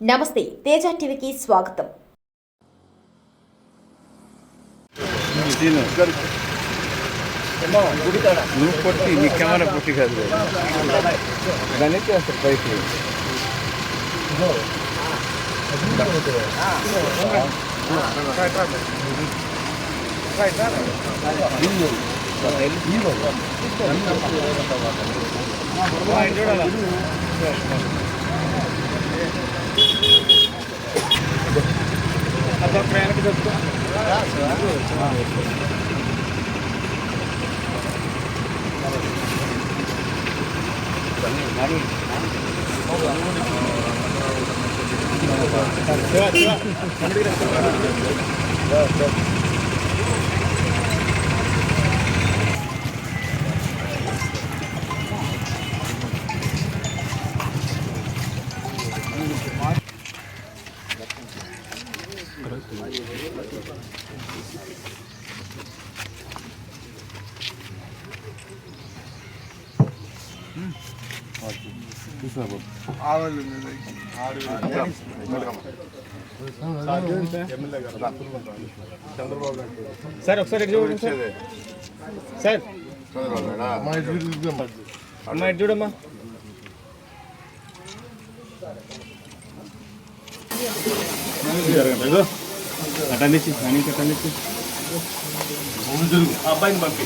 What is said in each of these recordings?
నమస్తే తేజ టీవీకి స్వాగతం. నువ్వు పొట్టి నీ కెమెరా పొట్టి కాదు దాన్ని చేస్తారు పైకి. సార్ ఒకసారి ఇటు చూడండి సార్ సార్ అమ్మా ఇటు చూడమ్మా అటన్నిచ్చి అని అటన్నిచ్చి అబ్బాయిని పంపి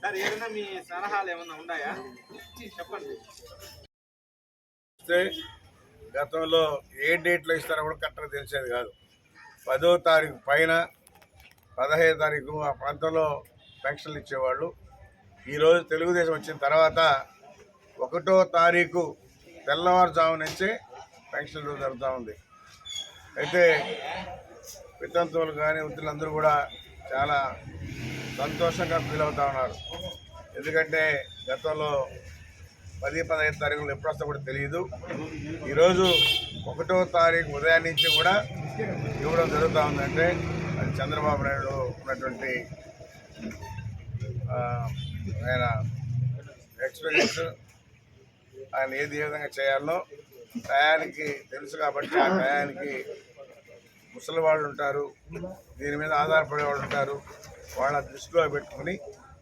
Sir ఏదైనా మీ సలహాలు ఏమైనా ఉన్నాయా చెప్పండి. గతంలో ఏ డేట్లో ఇస్తారో కూడా కరెక్ట్గా తెలిసేది కాదు. పదో తారీఖు పైన పదహైదు తారీఖు ఆ ప్రాంతంలో పెన్షన్లు ఇచ్చేవాళ్ళు. ఈరోజు తెలుగుదేశం వచ్చిన తర్వాత ఒకటో తారీఖు తెల్లవారుజాము నుంచే పెన్షన్లు జరుగుతూ ఉంది. అయితే వితంతువులు కానీ వృద్ధులందరూ కూడా చాలా సంతోషంగా ఫీల్ అవుతా ఉన్నారు. ఎందుకంటే గతంలో పది పదహైదు తారీఖులు ఎప్పుడు వస్తా కూడా తెలియదు. ఈరోజు ఒకటో తారీఖు ఉదయం నుంచి కూడా ఇవ్వడం జరుగుతూ ఉందంటే అది చంద్రబాబు నాయుడు ఉన్నటువంటి ఆయన ఎక్స్పీరియన్స్ ఆయన ఏది ఏ విధంగా చేయాలో టయానికి తెలుసు కాబట్టి ఆ టయానికి ముసలి వాళ్ళు ఉంటారు దీని మీద ఆధారపడే వాళ్ళు ఉంటారు. వాళ్ళ దృష్టిలో పెట్టుకుని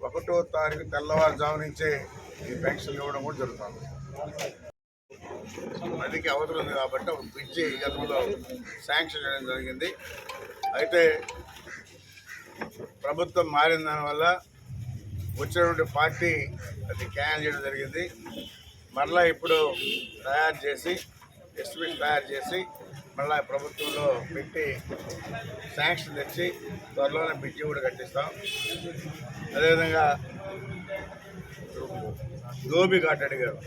ఒకటో తారీఖు తెల్లవారుజాము నుంచే ఈ పెన్షన్లు ఇవ్వడం కూడా జరుగుతుంది. నదికి అవతల ఉంది కాబట్టి ఒక బ్రిడ్జి గతంలో శాంక్షన్ చేయడం జరిగింది. అయితే ప్రభుత్వం మారిన దానివల్ల వచ్చినటువంటి పార్టీ అది క్యాన్సిల్ చేయడం జరిగింది. మరలా ఇప్పుడు తయారు చేసి ఎస్టిమేట్ తయారు చేసి మళ్ళీ ప్రభుత్వంలో పెట్టి శాంక్షన్ తెచ్చి త్వరలోనే బ్రిడ్జి కూడా కట్టిస్తాం. అదేవిధంగా ధోబీ ఘాట్ అడిగారు.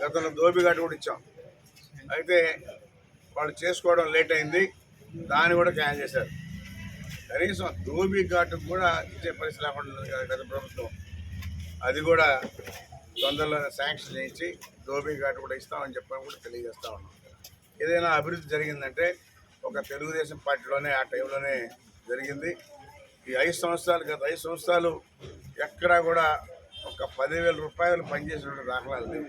గతంలో దోబి ఘాట్ కూడా ఇచ్చాం. అయితే వాళ్ళు చేసుకోవడం లేట్ అయింది. దాన్ని కూడా క్యాన్ చేశారు. కనీసం ధోబీ ఘాట్ కూడా ఇచ్చే పరిస్థితి లేకుండా ఉంది కదా గత ప్రభుత్వం. అది కూడా తొందరలోనే శాంక్షన్ చేయించి దోబి ఘాట్ కూడా ఇస్తామని చెప్పని కూడా తెలియజేస్తా ఉన్నాం. ఏదైనా అభివృద్ధి జరిగిందంటే ఒక తెలుగుదేశం పార్టీలోనే ఆ టైంలోనే జరిగింది. ఈ ఐదు సంవత్సరాలు గత ఐదు సంవత్సరాలు ఎక్కడా కూడా ఒక పదివేల రూపాయలు పనిచేసిన దాఖలాలు లేవు.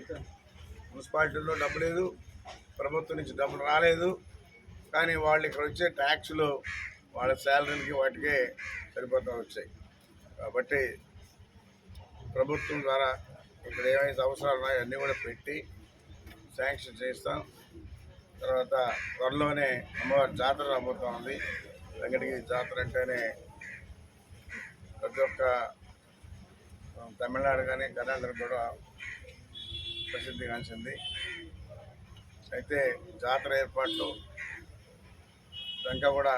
మున్సిపాలిటీలో డబ్బు లేదు ప్రభుత్వం నుంచి డబ్బులు రాలేదు. కానీ వాళ్ళు ఇక్కడ వచ్చే ట్యాక్స్లు వాళ్ళ శాలరీలకి వాటికే సరిపోతా వచ్చాయి. కాబట్టి ప్రభుత్వం ద్వారా ఇక్కడ ఏమైతే అవసరాలు ఉన్నాయో అన్నీ కూడా పెట్టి శాంక్షన్ చేస్తాం తర్వాత త్వరలోనే అమ్మవారి జాతర రాబోతోంది వెంకటగిరి జాతర అంటేనే ప్రతి ఒక్క తమిళనాడు కానీ కర్ణాటక కూడా ప్రసిద్ధిగాంచింది అయితే జాతర ఏర్పాట్లు ఇంకా కూడా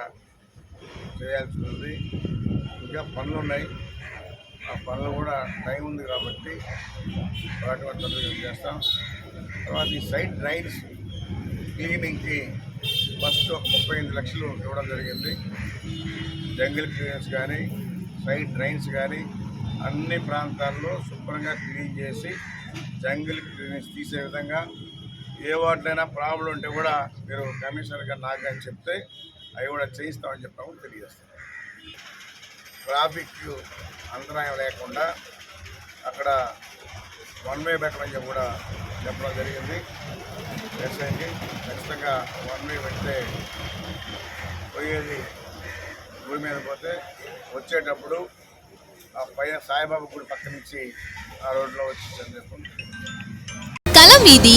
చేయాల్సి ఉంది. ఇంకా పనులు ఉన్నాయి. ఆ పనులు కూడా టైం ఉంది కాబట్టి వాటి కూడా చేస్తాం. తర్వాత ఈ సైడ్ రైడ్స్ క్లీనింగ్కి ఫస్ట్ ఒక ముప్పై ఎనిమిది లక్షలు ఇవ్వడం జరిగింది. జంగిల్ క్లీనర్స్ కానీ సైడ్ డ్రైన్స్ కానీ అన్ని ప్రాంతాల్లో శుభ్రంగా క్లీన్ చేసి జంగిల్ క్లీనర్స్ తీసే విధంగా ఏ వాటినైనా ప్రాబ్లం ఉంటే కూడా మీరు కమిషనర్ గారు నాకు అని చెప్తే అవి కూడా చేయిస్తామని చెప్పాము తెలియజేస్తాం ట్రాఫిక్ అంతరాయం లేకుండా అక్కడ వన్ వే పెట్టమని చెప్పి కూడా చెప్పడం జరిగింది. ఎస్ఐకి ఖచ్చితంగా వన్ వే పెడితే పోయేది గుడి మీద పోతే వచ్చేటప్పుడు ఆ పైన సాయిబాబా గుడి పక్క నుంచి ఆ రోడ్లో వచ్చి చెప్పి కల మీది